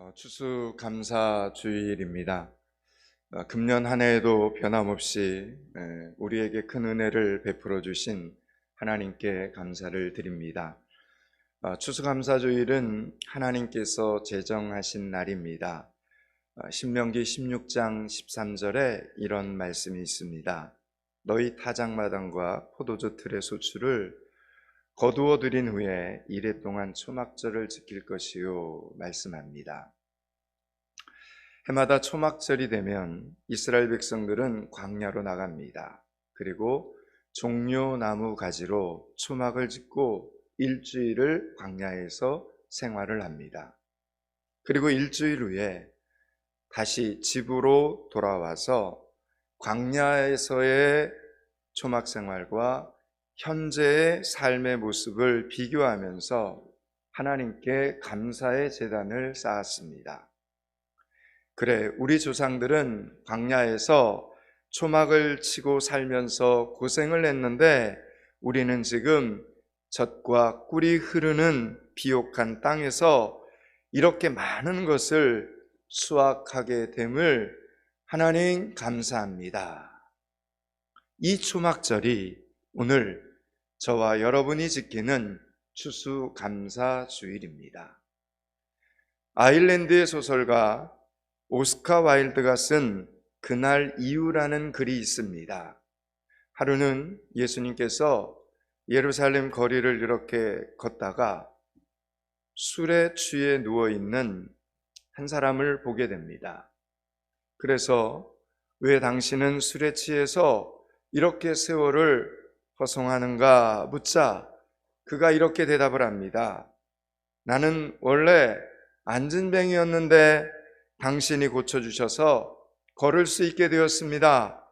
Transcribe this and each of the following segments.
어, 추수감사 주일입니다. 어, 금년 한 해에도 변함없이 에, 우리에게 큰 은혜를 베풀어 주신 하나님께 감사를 드립니다. 어, 추수감사 주일은 하나님께서 제정하신 날입니다. 어, 신명기 16장 13절에 이런 말씀이 있습니다. 너희 타작마당과 포도주 틀의 소출을 거두어 들인 후에 이래 동안 초막절을 지킬 것이요 말씀합니다. 해마다 초막절이 되면 이스라엘 백성들은 광야로 나갑니다. 그리고 종려나무 가지로 초막을 짓고 일주일을 광야에서 생활을 합니다. 그리고 일주일 후에 다시 집으로 돌아와서 광야에서의 초막 생활과 현재의 삶의 모습을 비교하면서 하나님께 감사의 재단을 쌓았습니다. 그래, 우리 조상들은 광야에서 초막을 치고 살면서 고생을 했는데 우리는 지금 젖과 꿀이 흐르는 비옥한 땅에서 이렇게 많은 것을 수확하게 됨을 하나님 감사합니다. 이 초막절이 오늘 저와 여러분이 지키는 추수감사 주일입니다. 아일랜드의 소설가 오스카 와일드가 쓴 그날 이후라는 글이 있습니다. 하루는 예수님께서 예루살렘 거리를 이렇게 걷다가 술에 취해 누워 있는 한 사람을 보게 됩니다. 그래서 왜 당신은 술에 취해서 이렇게 세월을 허송하는가 묻자 그가 이렇게 대답을 합니다. 나는 원래 안진뱅이였는데 당신이 고쳐주셔서 걸을 수 있게 되었습니다.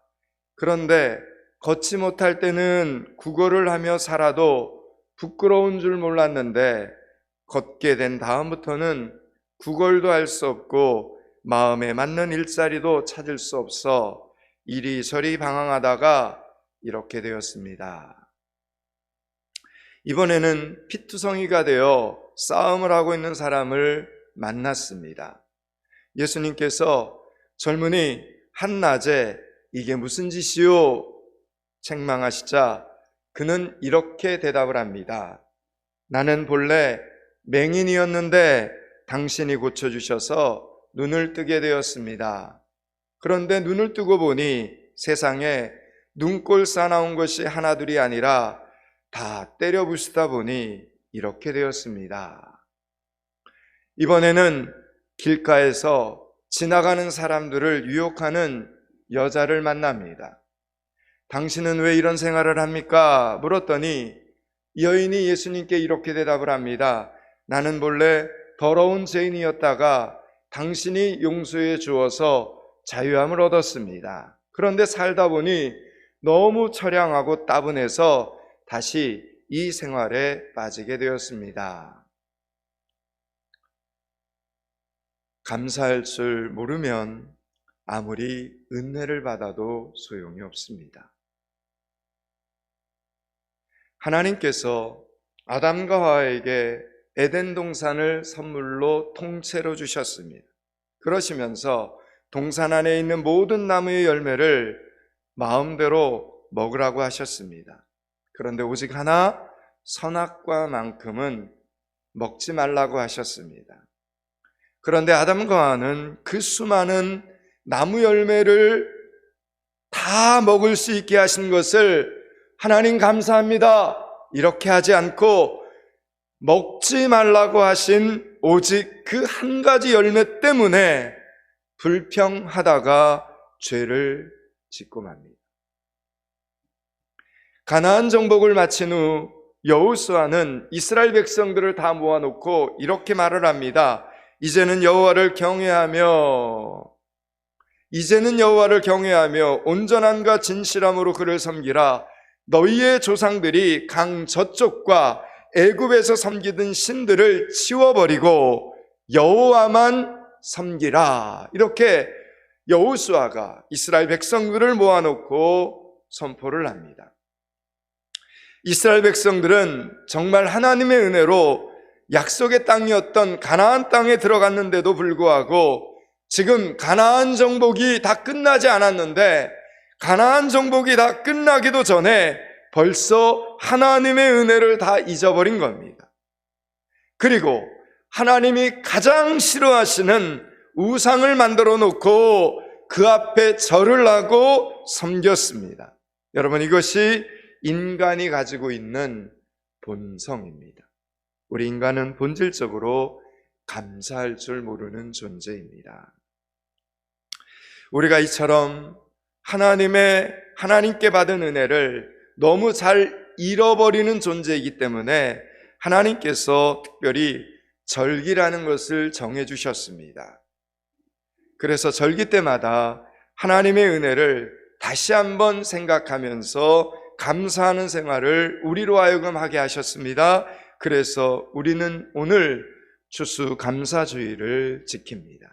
그런데 걷지 못할 때는 구걸을 하며 살아도 부끄러운 줄 몰랐는데 걷게 된 다음부터는 구걸도 할 수 없고 마음에 맞는 일자리도 찾을 수 없어 이리저리 방황하다가 이렇게 되었습니다. 이번에는 피투성이가 되어 싸움을 하고 있는 사람을 만났습니다. 예수님께서 젊은이 한낮에 이게 무슨 짓이요? 책망하시자 그는 이렇게 대답을 합니다. 나는 본래 맹인이었는데 당신이 고쳐주셔서 눈을 뜨게 되었습니다. 그런데 눈을 뜨고 보니 세상에 눈꼴 싸나운 것이 하나둘이 아니라 다 때려 부수다 보니 이렇게 되었습니다. 이번에는 길가에서 지나가는 사람들을 유혹하는 여자를 만납니다. 당신은 왜 이런 생활을 합니까? 물었더니 여인이 예수님께 이렇게 대답을 합니다. 나는 본래 더러운 죄인이었다가 당신이 용서해 주어서 자유함을 얻었습니다. 그런데 살다 보니 너무 처량하고 따분해서 다시 이 생활에 빠지게 되었습니다. 감사할 줄 모르면 아무리 은혜를 받아도 소용이 없습니다. 하나님께서 아담과 하와에게 에덴 동산을 선물로 통째로 주셨습니다. 그러시면서 동산 안에 있는 모든 나무의 열매를 마음대로 먹으라고 하셨습니다. 그런데 오직 하나 선악과만큼은 먹지 말라고 하셨습니다. 그런데 아담과 하와는 그 수많은 나무 열매를 다 먹을 수 있게 하신 것을 하나님 감사합니다. 이렇게 하지 않고 먹지 말라고 하신 오직 그 한 가지 열매 때문에 불평하다가 죄를 짓고 맙니다. 가나안 정복을 마친 후 여호수아는 이스라엘 백성들을 다 모아놓고 이렇게 말을 합니다. 이제는 여호와를 경외하며 이제는 여호와를 경외하며 온전함과 진실함으로 그를 섬기라. 너희의 조상들이 강 저쪽과 애굽에서 섬기던 신들을 치워버리고 여호와만 섬기라. 이렇게 여호수아가 이스라엘 백성들을 모아놓고 선포를 합니다. 이스라엘 백성들은 정말 하나님의 은혜로 약속의 땅이었던 가나안 땅에 들어갔는데도 불구하고 지금 가나안 정복이 다 끝나지 않았는데 가나안 정복이 다 끝나기도 전에 벌써 하나님의 은혜를 다 잊어버린 겁니다. 그리고 하나님이 가장 싫어하시는 우상을 만들어 놓고 그 앞에 절을 하고 섬겼습니다. 여러분 이것이 인간이 가지고 있는 본성입니다. 우리 인간은 본질적으로 감사할 줄 모르는 존재입니다. 우리가 이처럼 하나님의 하나님께 받은 은혜를 너무 잘 잃어버리는 존재이기 때문에 하나님께서 특별히 절기라는 것을 정해 주셨습니다. 그래서 절기 때마다 하나님의 은혜를 다시 한번 생각하면서 감사하는 생활을 우리로 하여금 하게 하셨습니다. 그래서 우리는 오늘 추수 감사주의를 지킵니다.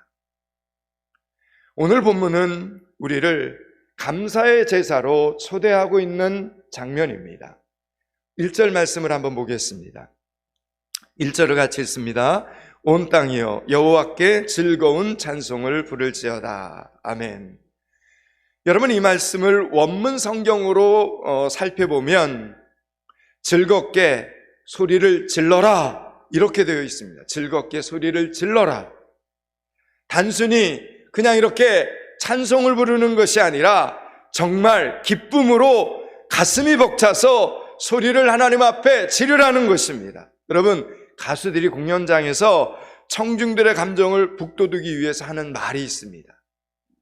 오늘 본문은 우리를 감사의 제사로 초대하고 있는 장면입니다. 1절 말씀을 한번 보겠습니다. 1절을 같이 읽습니다. 온 땅이여 여호와께 즐거운 찬송을 부를지어다. 아멘. 여러분 이 말씀을 원문 성경으로 어, 살펴보면 즐겁게 소리를 질러라 이렇게 되어 있습니다. 즐겁게 소리를 질러라. 단순히 그냥 이렇게 찬송을 부르는 것이 아니라 정말 기쁨으로 가슴이 벅차서 소리를 하나님 앞에 지르라는 것입니다. 여러분 가수들이 공연장에서 청중들의 감정을 북돋우기 위해서 하는 말이 있습니다.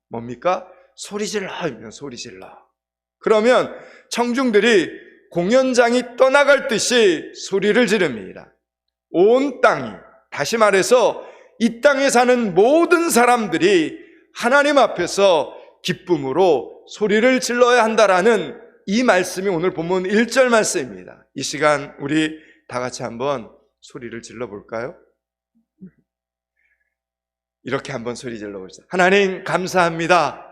뭡니까? 소리 질러! 소리 질러. 그러면 청중들이 공연장이 떠나갈 듯이 소리를 지릅니다. 온 땅이, 다시 말해서 이 땅에 사는 모든 사람들이 하나님 앞에서 기쁨으로 소리를 질러야 한다라는 이 말씀이 오늘 본문 1절 말씀입니다. 이 시간 우리 다 같이 한번 소리를 질러 볼까요? 이렇게 한번 소리 질러 봅시다. 하나님 감사합니다.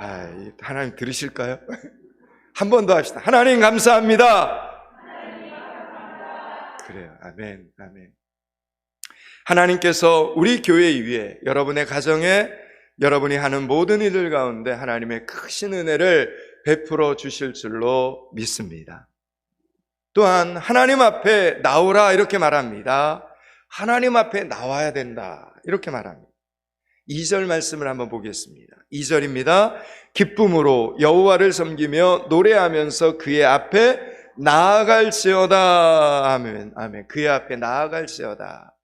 아, 하나님 들으실까요? 한 번 더 합시다. 하나님 감사합니다. 그래요. 아멘. 아멘. 하나님께서 우리 교회 위에 여러분의 가정에 여러분이 하는 모든 일들 가운데 하나님의 크신 은혜를 베풀어 주실 줄로 믿습니다. 또한 하나님 앞에 나오라 이렇게 말합니다. 하나님 앞에 나와야 된다. 이렇게 말합니다. 2절 말씀을 한번 보겠습니다. 2절입니다. 기쁨으로 여호와를 섬기며 노래하면서 그의 앞에 나아갈지어다. 아멘. 아멘. 그의 앞에 나아갈지어다.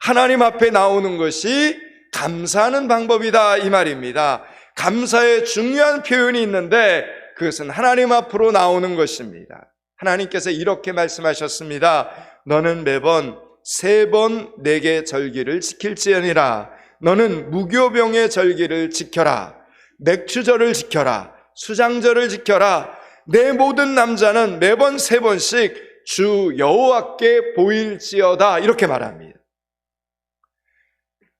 하나님 앞에 나오는 것이 감사하는 방법이다 이 말입니다. 감사의 중요한 표현이 있는데 그것은 하나님 앞으로 나오는 것입니다. 하나님께서 이렇게 말씀하셨습니다. 너는 매번 세 번 내게 절기를 지킬지언이라. 너는 무교병의 절기를 지켜라. 맥추절을 지켜라. 수장절을 지켜라. 내 모든 남자는 매번 세 번씩 주 여호와께 보일지어다. 이렇게 말합니다.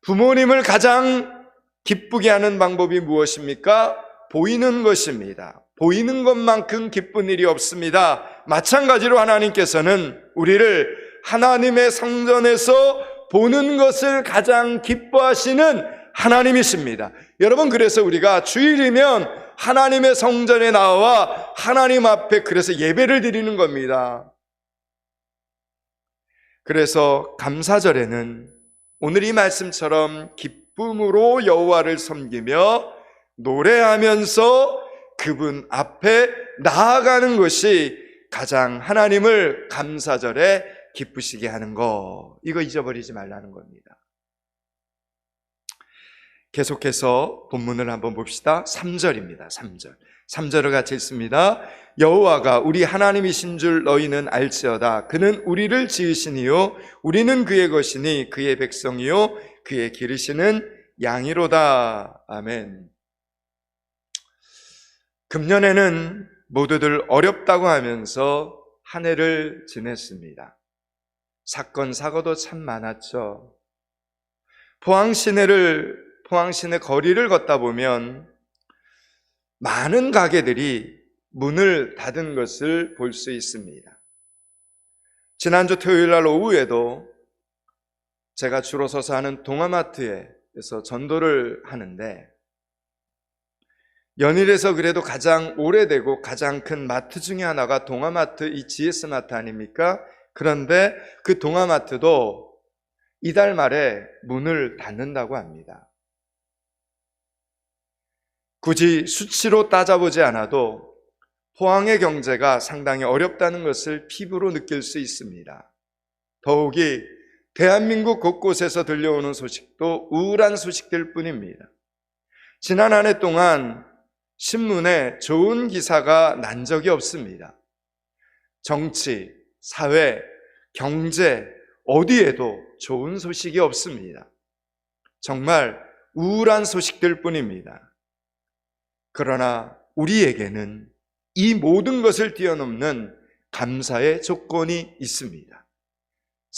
부모님을 가장 기쁘게 하는 방법이 무엇입니까? 보이는 것입니다. 보이는 것만큼 기쁜 일이 없습니다. 마찬가지로 하나님께서는 우리를 하나님의 성전에서 보는 것을 가장 기뻐하시는 하나님이십니다. 여러분, 그래서 우리가 주일이면 하나님의 성전에 나와 하나님 앞에 그래서 예배를 드리는 겁니다. 그래서 감사절에는 오늘 이 말씀처럼 기쁨으로 여호와를 섬기며 노래하면서 그분 앞에 나아가는 것이 가장 하나님을 감사절에 기쁘시게 하는 거. 이거 잊어버리지 말라는 겁니다. 계속해서 본문을 한번 봅시다. 3절입니다. 3절. 3절을 같이 읽습니다. 여호와가 우리 하나님이신 줄 너희는 알지어다. 그는 우리를 지으시니요. 우리는 그의 것이니 그의 백성이요. 그의 기르시는 양이로다. 아멘. 금년에는 모두들 어렵다고 하면서 한 해를 지냈습니다. 사건, 사고도 참 많았죠. 포항 시내를, 포항 시내 거리를 걷다 보면 많은 가게들이 문을 닫은 것을 볼 수 있습니다. 지난주 토요일 날 오후에도 제가 주로 서서 하는 동아마트에서 전도를 하는데 연일에서 그래도 가장 오래되고 가장 큰 마트 중에 하나가 동아마트 이 GS 마트 아닙니까? 그런데 그 동아마트도 이달 말에 문을 닫는다고 합니다. 굳이 수치로 따져보지 않아도 포항의 경제가 상당히 어렵다는 것을 피부로 느낄 수 있습니다. 더욱이 대한민국 곳곳에서 들려오는 소식도 우울한 소식들 뿐입니다. 지난 한 해 동안 신문에 좋은 기사가 난 적이 없습니다. 정치, 사회, 경제, 어디에도 좋은 소식이 없습니다. 정말 우울한 소식들 뿐입니다. 그러나 우리에게는 이 모든 것을 뛰어넘는 감사의 조건이 있습니다.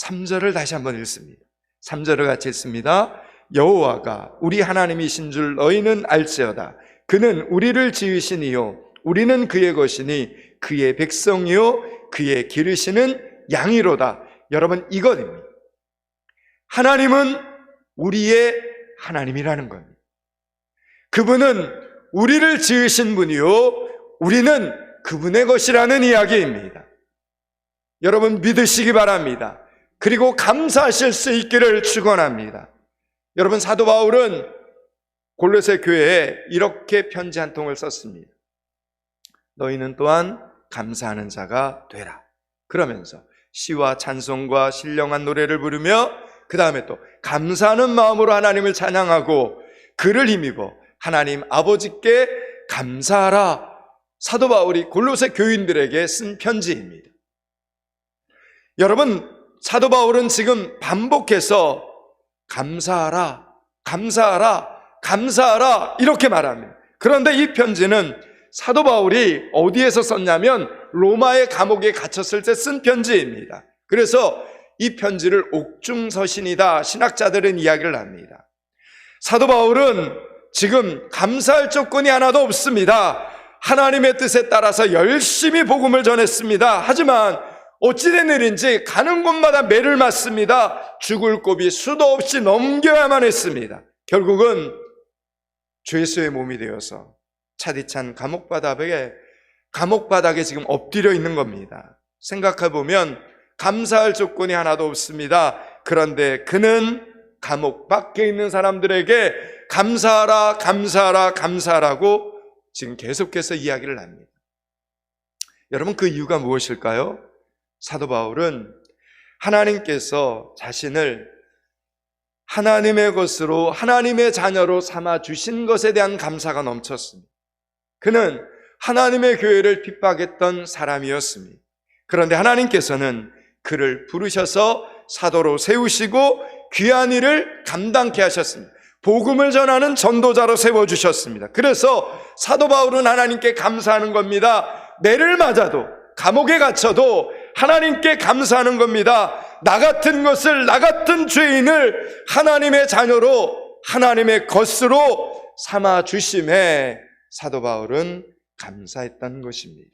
3절을 다시 한번 읽습니다. 3절을 같이 읽습니다. 여호와가 우리 하나님이신 줄 너희는 알지어다. 그는 우리를 지으시니요 우리는 그의 것이니 그의 백성이요 그의 기르시는 양이로다. 여러분 이것입니다. 하나님은 우리의 하나님이라는 겁니다. 그분은 우리를 지으신 분이요 우리는 그분의 것이라는 이야기입니다. 여러분 믿으시기 바랍니다. 그리고 감사하실 수 있기를 축원합니다. 여러분 사도 바울은 골로새 교회에 이렇게 편지 한 통을 썼습니다. 너희는 또한 감사하는 자가 되라. 그러면서 시와 찬송과 신령한 노래를 부르며 그 다음에 또 감사하는 마음으로 하나님을 찬양하고 그를 힘입어 하나님 아버지께 감사하라. 사도 바울이 골로새 교인들에게 쓴 편지입니다. 여러분, 사도 바울은 지금 반복해서 감사하라, 감사하라, 감사하라 이렇게 말합니다. 그런데 이 편지는 사도 바울이 어디에서 썼냐면 로마의 감옥에 갇혔을 때 쓴 편지입니다. 그래서 이 편지를 옥중서신이다 신학자들은 이야기를 합니다. 사도 바울은 지금 감사할 조건이 하나도 없습니다. 하나님의 뜻에 따라서 열심히 복음을 전했습니다. 하지만 어찌된 일인지 가는 곳마다 매를 맞습니다. 죽을 고비 수도 없이 넘겨야만 했습니다. 결국은 주 예수의 몸이 되어서 차디찬 감옥 바닥에 감옥 바닥에 지금 엎드려 있는 겁니다. 생각해 보면 감사할 조건이 하나도 없습니다. 그런데 그는 감옥 밖에 있는 사람들에게 감사하라, 감사하라, 감사하라고 지금 계속해서 이야기를 합니다. 여러분 그 이유가 무엇일까요? 사도 바울은 하나님께서 자신을 하나님의 것으로 하나님의 자녀로 삼아 주신 것에 대한 감사가 넘쳤습니다. 그는 하나님의 교회를 핍박했던 사람이었습니다. 그런데 하나님께서는 그를 부르셔서 사도로 세우시고 귀한 일을 감당케 하셨습니다. 복음을 전하는 전도자로 세워주셨습니다. 그래서 사도 바울은 하나님께 감사하는 겁니다. 매를 맞아도, 감옥에 갇혀도 하나님께 감사하는 겁니다. 나 같은 것을, 나 같은 죄인을 하나님의 자녀로, 하나님의 것으로 삼아 주심에 사도 바울은 감사했다는 것입니다.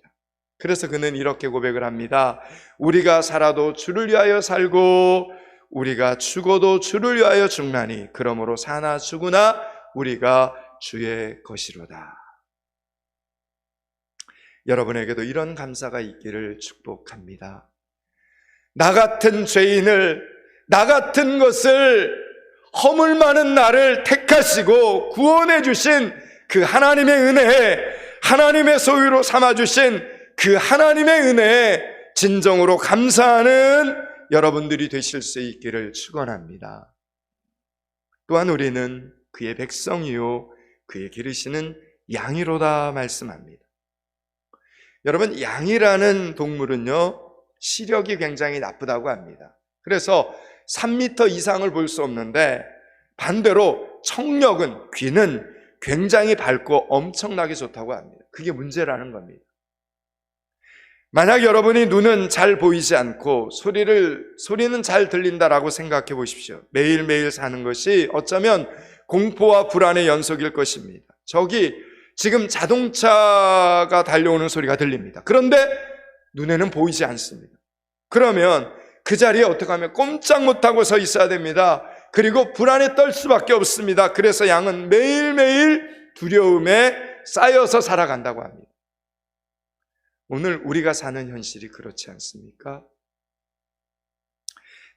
그래서 그는 이렇게 고백을 합니다. 우리가 살아도 주를 위하여 살고 우리가 죽어도 주를 위하여 죽나니 그러므로 사나 죽으나 우리가 주의 것이로다. 여러분에게도 이런 감사가 있기를 축복합니다. 나 같은 죄인을 나 같은 것을 허물 많은 나를 택하시고 구원해 주신 그 하나님의 은혜에 하나님의 소유로 삼아 주신 그 하나님의 은혜에 진정으로 감사하는 여러분들이 되실 수 있기를 축원합니다. 또한 우리는 그의 백성이요 그의 기르시는 양이로다 말씀합니다. 여러분 양이라는 동물은요 시력이 굉장히 나쁘다고 합니다. 그래서 3미터 이상을 볼 수 없는데 반대로 청력은 귀는 굉장히 밝고 엄청나게 좋다고 합니다. 그게 문제라는 겁니다. 만약 여러분이 눈은 잘 보이지 않고 소리를 소리는 잘 들린다라고 생각해 보십시오. 매일매일 사는 것이 어쩌면 공포와 불안의 연속일 것입니다. 저기 지금 자동차가 달려오는 소리가 들립니다. 그런데 눈에는 보이지 않습니다. 그러면 그 자리에 어떻게 하면 꼼짝 못하고 서 있어야 됩니다. 그리고 불안에 떨 수밖에 없습니다. 그래서 양은 매일매일 두려움에 쌓여서 살아간다고 합니다. 오늘 우리가 사는 현실이 그렇지 않습니까?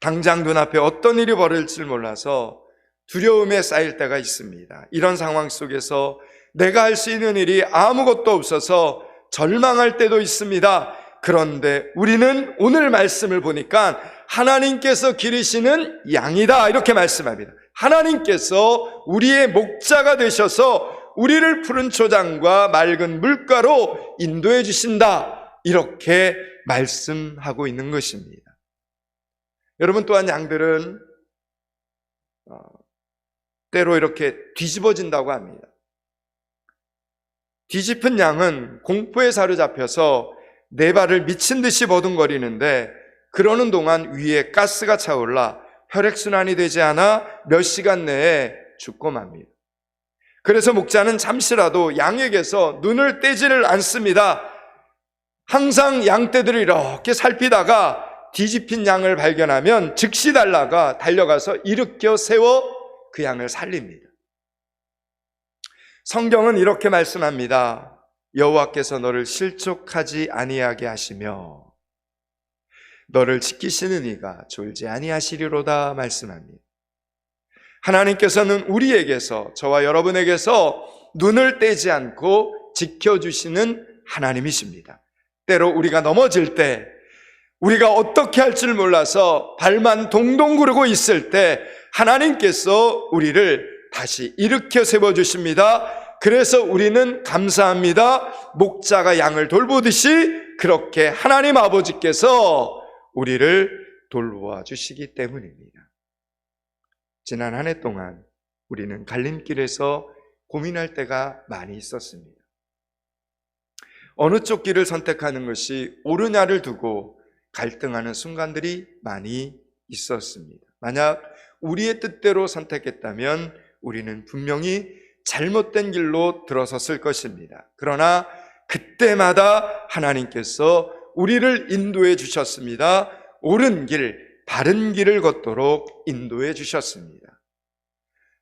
당장 눈앞에 어떤 일이 벌어질지 몰라서 두려움에 쌓일 때가 있습니다. 이런 상황 속에서 내가 할 수 있는 일이 아무것도 없어서 절망할 때도 있습니다. 그런데 우리는 오늘 말씀을 보니까 하나님께서 기르시는 양이다. 이렇게 말씀합니다. 하나님께서 우리의 목자가 되셔서 우리를 푸른 초장과 맑은 물가로 인도해 주신다. 이렇게 말씀하고 있는 것입니다. 여러분 또한 양들은 어, 때로 이렇게 뒤집어진다고 합니다. 뒤집은 양은 공포에 사로잡혀서 네 발을 미친 듯이 버둥거리는데 그러는 동안 위에 가스가 차올라 혈액순환이 되지 않아 몇 시간 내에 죽고 맙니다. 그래서 목자는 잠시라도 양에게서 눈을 떼지를 않습니다. 항상 양떼들을 이렇게 살피다가 뒤집힌 양을 발견하면 즉시 달라가 달려가서 일으켜 세워 그 양을 살립니다. 성경은 이렇게 말씀합니다. 여호와께서 너를 실족하지 아니하게 하시며 너를 지키시는 이가 졸지 아니하시리로다 말씀합니다. 하나님께서는 우리에게서 저와 여러분에게서 눈을 떼지 않고 지켜주시는 하나님이십니다. 때로 우리가 넘어질 때 우리가 어떻게 할 줄 몰라서 발만 동동 구르고 있을 때 하나님께서 우리를 다시 일으켜 세워 주십니다. 그래서 우리는 감사합니다. 목자가 양을 돌보듯이 그렇게 하나님 아버지께서 우리를 돌보아 주시기 때문입니다. 지난 한 해 동안 우리는 갈림길에서 고민할 때가 많이 있었습니다. 어느 쪽 길을 선택하는 것이 옳으냐를 두고 갈등하는 순간들이 많이 있었습니다. 만약 우리의 뜻대로 선택했다면 우리는 분명히 잘못된 길로 들어섰을 것입니다. 그러나 그때마다 하나님께서 우리를 인도해 주셨습니다. 옳은 길, 바른 길을 걷도록 인도해 주셨습니다.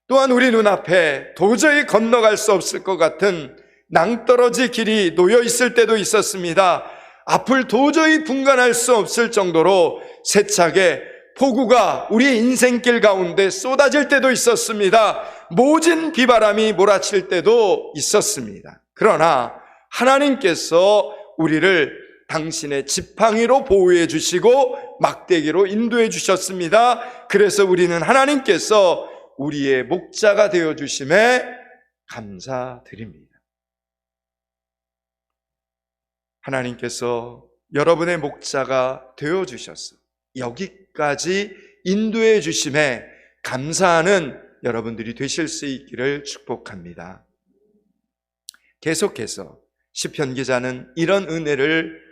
또한 우리 눈앞에 도저히 건너갈 수 없을 것 같은 낭떠러지 길이 놓여 있을 때도 있었습니다. 앞을 도저히 분간할 수 없을 정도로 세차게 폭우가 우리의 인생길 가운데 쏟아질 때도 있었습니다. 모진 비바람이 몰아칠 때도 있었습니다. 그러나 하나님께서 우리를 당신의 지팡이로 보호해 주시고 막대기로 인도해 주셨습니다. 그래서 우리는 하나님께서 우리의 목자가 되어 주심에 감사드립니다. 하나님께서 여러분의 목자가 되어 주셔서 여기까지 인도해 주심에 감사하는 여러분들이 되실 수 있기를 축복합니다. 계속해서 시편 기자는 이런 은혜를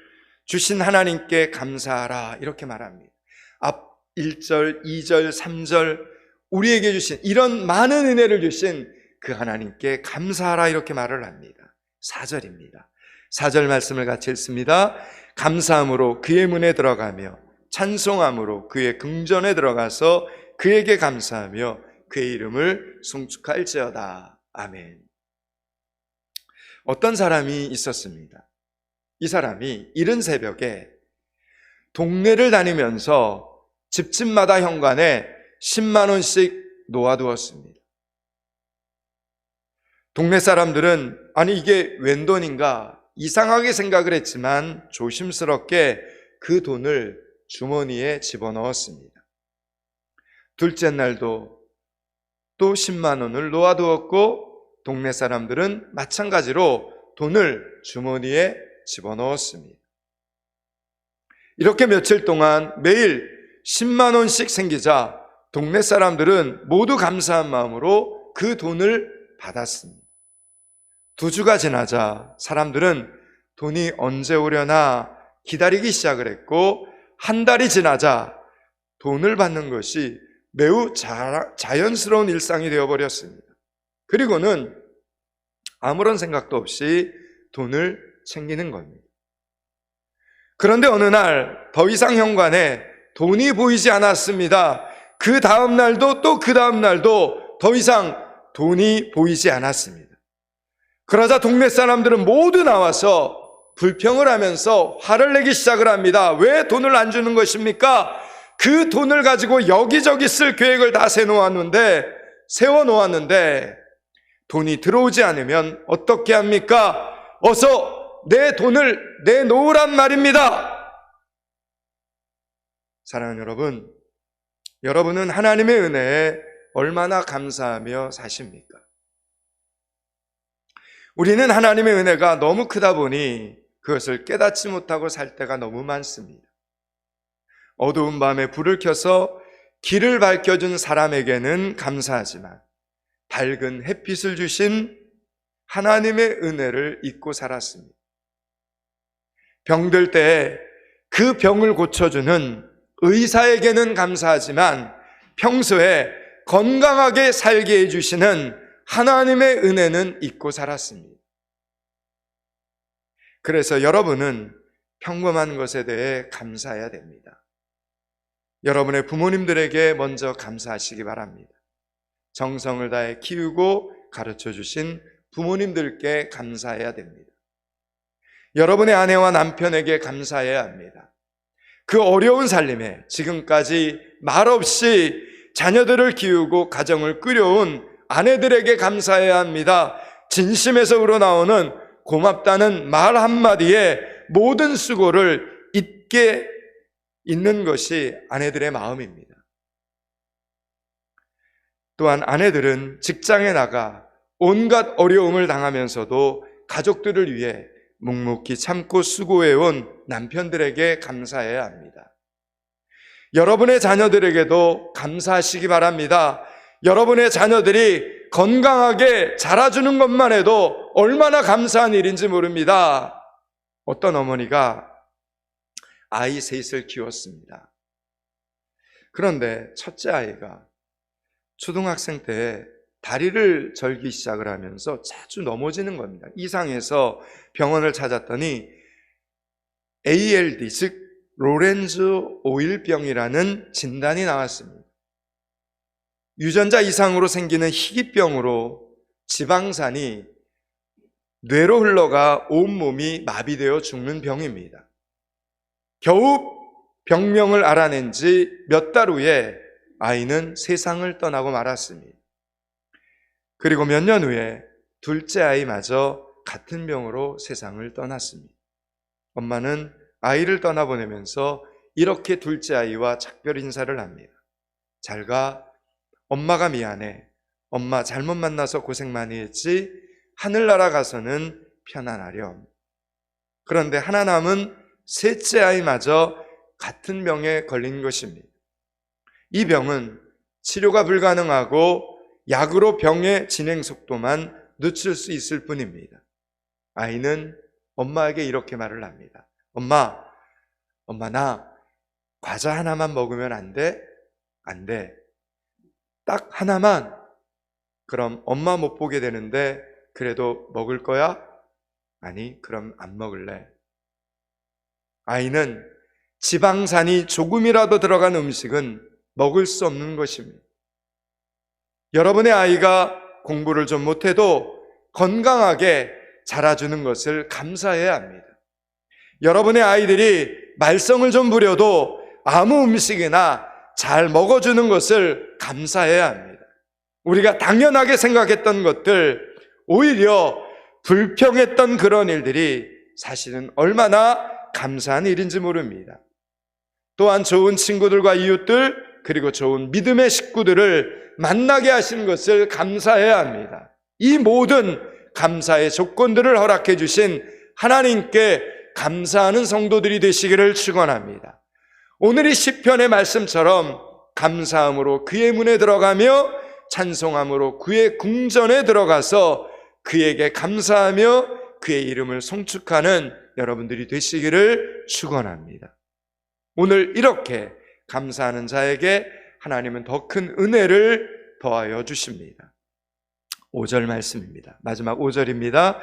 주신 하나님께 감사하라 이렇게 말합니다. 앞 1절, 2절, 3절 우리에게 주신 이런 많은 은혜를 주신 그 하나님께 감사하라 이렇게 말을 합니다. 4절입니다. 4절 말씀을 같이 읽습니다. 감사함으로 그의 문에 들어가며 찬송함으로 그의 궁전에 들어가서 그에게 감사하며 그의 이름을 송축할지어다. 아멘. 어떤 사람이 있었습니다. 이 사람이 이른 새벽에 동네를 다니면서 집집마다 현관에 10만 원씩 놓아두었습니다. 동네 사람들은 아니 이게 웬 돈인가 이상하게 생각을 했지만 조심스럽게 그 돈을 주머니에 집어넣었습니다. 둘째 날도 또 10만 원을 놓아두었고 동네 사람들은 마찬가지로 돈을 주머니에 집어넣었습니다. 이렇게 며칠 동안 매일 10만 원씩 생기자 동네 사람들은 모두 감사한 마음으로 그 돈을 받았습니다. 두 주가 지나자 사람들은 돈이 언제 오려나 기다리기 시작을 했고 한 달이 지나자 돈을 받는 것이 매우 자, 자연스러운 일상이 되어버렸습니다. 그리고는 아무런 생각도 없이 돈을 챙기는 겁니다. 그런데 어느 날 더 이상 현관에 돈이 보이지 않았습니다. 그 다음 날도 또 그 다음 날도 더 이상 돈이 보이지 않았습니다. 그러자 동네 사람들은 모두 나와서 불평을 하면서 화를 내기 시작을 합니다. 왜 돈을 안 주는 것입니까? 그 돈을 가지고 여기저기 쓸 계획을 다 세놓았는데, 세워놓았는데, 돈이 들어오지 않으면 어떻게 합니까? 어서 내 돈을 내놓으란 말입니다. 사랑하는 여러분, 여러분은 하나님의 은혜에 얼마나 감사하며 사십니까? 우리는 하나님의 은혜가 너무 크다 보니 그것을 깨닫지 못하고 살 때가 너무 많습니다. 어두운 밤에 불을 켜서 길을 밝혀준 사람에게는 감사하지만 밝은 햇빛을 주신 하나님의 은혜를 잊고 살았습니다. 병들 때 그 병을 고쳐주는 의사에게는 감사하지만 평소에 건강하게 살게 해주시는 하나님의 은혜는 잊고 살았습니다. 그래서 여러분은 평범한 것에 대해 감사해야 됩니다. 여러분의 부모님들에게 먼저 감사하시기 바랍니다. 정성을 다해 키우고 가르쳐 주신 부모님들께 감사해야 됩니다. 여러분의 아내와 남편에게 감사해야 합니다. 그 어려운 살림에 지금까지 말없이 자녀들을 키우고 가정을 꾸려온 아내들에게 감사해야 합니다. 진심에서 우러나오는 고맙다는 말 한마디에 모든 수고를 잊게 있는 것이 아내들의 마음입니다. 또한 아내들은 직장에 나가 온갖 어려움을 당하면서도 가족들을 위해 묵묵히 참고 수고해온 남편들에게 감사해야 합니다. 여러분의 자녀들에게도 감사하시기 바랍니다. 여러분의 자녀들이 건강하게 자라주는 것만 해도 얼마나 감사한 일인지 모릅니다. 어떤 어머니가 아이 셋을 키웠습니다. 그런데 첫째 아이가 초등학생 때 다리를 절기 시작을 하면서 자주 넘어지는 겁니다. 이상해서 병원을 찾았더니 ALD, 즉 로렌즈 오일병이라는 진단이 나왔습니다. 유전자 이상으로 생기는 희귀병으로 지방산이 뇌로 흘러가 온몸이 마비되어 죽는 병입니다. 겨우 병명을 알아낸 지 몇 달 후에 아이는 세상을 떠나고 말았습니다. 그리고 몇 년 후에 둘째 아이마저 같은 병으로 세상을 떠났습니다. 엄마는 아이를 떠나보내면서 이렇게 둘째 아이와 작별 인사를 합니다. 잘 가. 엄마가 미안해. 엄마 잘못 만나서 고생 많이 했지. 하늘나라 가서는 편안하렴. 그런데 하나 남은 셋째 아이마저 같은 병에 걸린 것입니다. 이 병은 치료가 불가능하고 약으로 병의 진행 속도만 늦출 수 있을 뿐입니다. 아이는 엄마에게 이렇게 말을 합니다. 엄마, 엄마, 나 과자 하나만 먹으면 안 돼? 안 돼. 딱 하나만. 그럼 엄마 못 보게 되는데 그래도 먹을 거야? 아니, 그럼 안 먹을래. 아이는 지방산이 조금이라도 들어간 음식은 먹을 수 없는 것입니다. 여러분의 아이가 공부를 좀 못해도 건강하게 자라주는 것을 감사해야 합니다. 여러분의 아이들이 말썽을 좀 부려도 아무 음식이나 잘 먹어주는 것을 감사해야 합니다. 우리가 당연하게 생각했던 것들, 오히려 불평했던 그런 일들이 사실은 얼마나 감사한 일인지 모릅니다. 또한 좋은 친구들과 이웃들, 그리고 좋은 믿음의 식구들을 만나게 하신 것을 감사해야 합니다. 이 모든 감사의 조건들을 허락해 주신 하나님께 감사하는 성도들이 되시기를 축원합니다. 오늘 이 시편의 말씀처럼 감사함으로 그의 문에 들어가며 찬송함으로 그의 궁전에 들어가서 그에게 감사하며 그의 이름을 송축하는 여러분들이 되시기를 축원합니다. 오늘 이렇게 감사하는 자에게 하나님은 더 큰 은혜를 더하여 주십니다. 5절 말씀입니다. 마지막 5절입니다.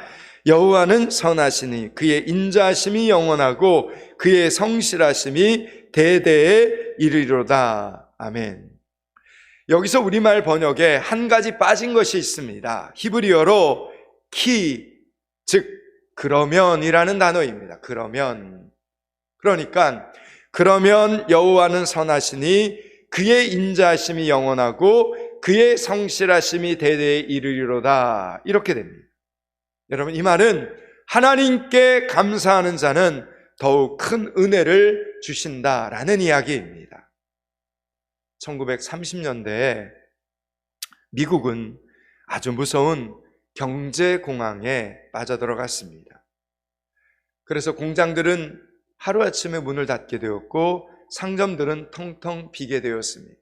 여호와는 선하시니 그의 인자하심이 영원하고 그의 성실하심이 대대에 이르리로다. 아멘. 여기서 우리말 번역에 한 가지 빠진 것이 있습니다. 히브리어로 키, 즉 그러면이라는 단어입니다. 그러면. 그러니까 그러면 여호와는 선하시니 그의 인자하심이 영원하고 그의 성실하심이 대대에 이르리로다. 이렇게 됩니다. 여러분, 이 말은 하나님께 감사하는 자는 더욱 큰 은혜를 주신다라는 이야기입니다. 1930년대에 미국은 아주 무서운 경제 공황에 빠져들어갔습니다. 그래서 공장들은 하루아침에 문을 닫게 되었고 상점들은 텅텅 비게 되었습니다.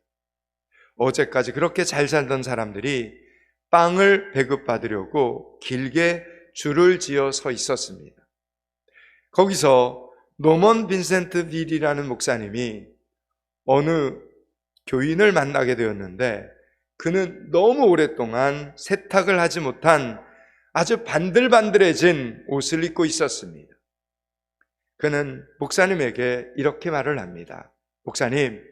어제까지 그렇게 잘 살던 사람들이 빵을 배급받으려고 길게 줄을 지어 서 있었습니다. 거기서 노먼 빈센트 빌이라는 목사님이 어느 교인을 만나게 되었는데 그는 너무 오랫동안 세탁을 하지 못한 아주 반들반들해진 옷을 입고 있었습니다. 그는 목사님에게 이렇게 말을 합니다. 목사님,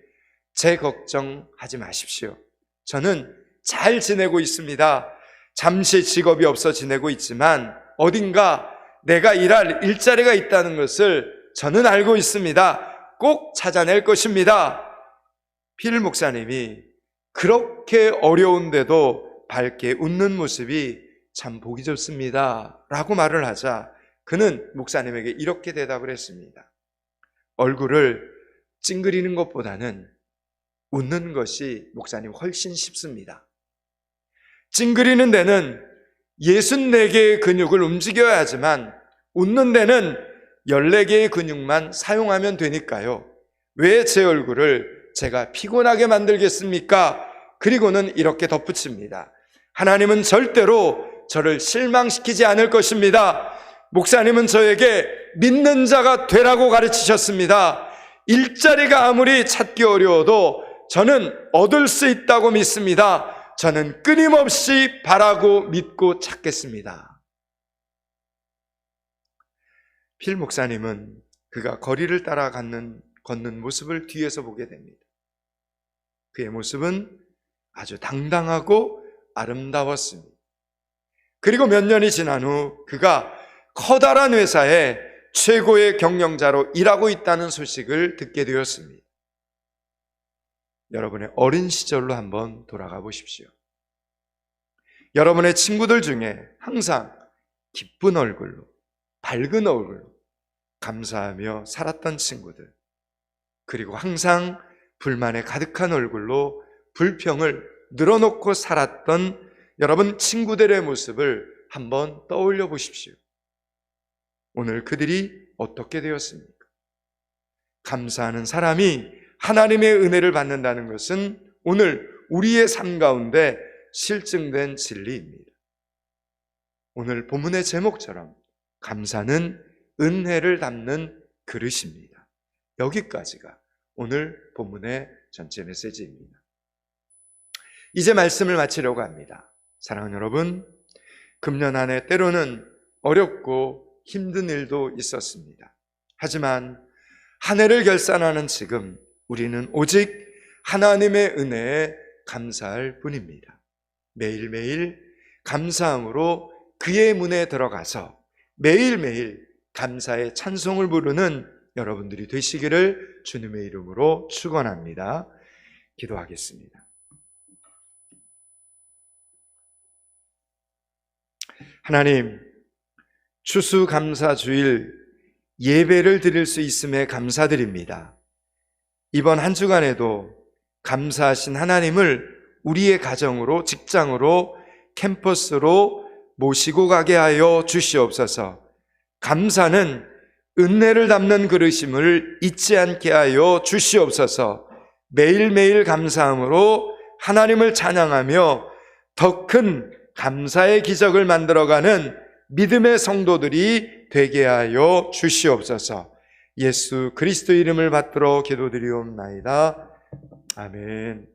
제 걱정하지 마십시오. 저는 잘 지내고 있습니다. 잠시 직업이 없어 지내고 있지만 어딘가 내가 일할 일자리가 있다는 것을 저는 알고 있습니다. 꼭 찾아낼 것입니다. 필 목사님이 그렇게 어려운데도 밝게 웃는 모습이 참 보기 좋습니다. 라고 말을 하자 그는 목사님에게 이렇게 대답을 했습니다. 얼굴을 찡그리는 것보다는 웃는 것이 목사님 훨씬 쉽습니다. 찡그리는 데는 64개의 근육을 움직여야 하지만 웃는 데는 14개의 근육만 사용하면 되니까요. 왜 제 얼굴을 제가 피곤하게 만들겠습니까? 그리고는 이렇게 덧붙입니다. 하나님은 절대로 저를 실망시키지 않을 것입니다. 목사님은 저에게 믿는 자가 되라고 가르치셨습니다. 일자리가 아무리 찾기 어려워도 저는 얻을 수 있다고 믿습니다. 저는 끊임없이 바라고 믿고 찾겠습니다. 필 목사님은 그가 거리를 따라 걷는, 걷는 모습을 뒤에서 보게 됩니다. 그의 모습은 아주 당당하고 아름다웠습니다. 그리고 몇 년이 지난 후 그가 커다란 회사의 최고의 경영자로 일하고 있다는 소식을 듣게 되었습니다. 여러분의 어린 시절로 한번 돌아가 보십시오. 여러분의 친구들 중에 항상 기쁜 얼굴로, 밝은 얼굴로 감사하며 살았던 친구들, 그리고 항상 불만에 가득한 얼굴로 불평을 늘어놓고 살았던 여러분 친구들의 모습을 한번 떠올려 보십시오. 오늘 그들이 어떻게 되었습니까? 감사하는 사람이 하나님의 은혜를 받는다는 것은 오늘 우리의 삶 가운데 실증된 진리입니다. 오늘 본문의 제목처럼 감사는 은혜를 담는 그릇입니다. 여기까지가 오늘 본문의 전체 메시지입니다. 이제 말씀을 마치려고 합니다. 사랑하는 여러분, 금년 한해 때로는 어렵고 힘든 일도 있었습니다. 하지만 한 해를 결산하는 지금 우리는 오직 하나님의 은혜에 감사할 뿐입니다. 매일매일 감사함으로 그의 문에 들어가서 매일매일 감사의 찬송을 부르는 여러분들이 되시기를 주님의 이름으로 축원합니다. 기도하겠습니다. 하나님, 추수감사주일 예배를 드릴 수 있음에 감사드립니다. 이번 한 주간에도 감사하신 하나님을 우리의 가정으로, 직장으로, 캠퍼스로 모시고 가게 하여 주시옵소서. 감사는 은혜를 담는 그릇임을 잊지 않게 하여 주시옵소서. 매일매일 감사함으로 하나님을 찬양하며 더 큰 감사의 기적을 만들어가는 믿음의 성도들이 되게 하여 주시옵소서. 예수 그리스도 이름을 받들어 기도드리옵나이다. 아멘.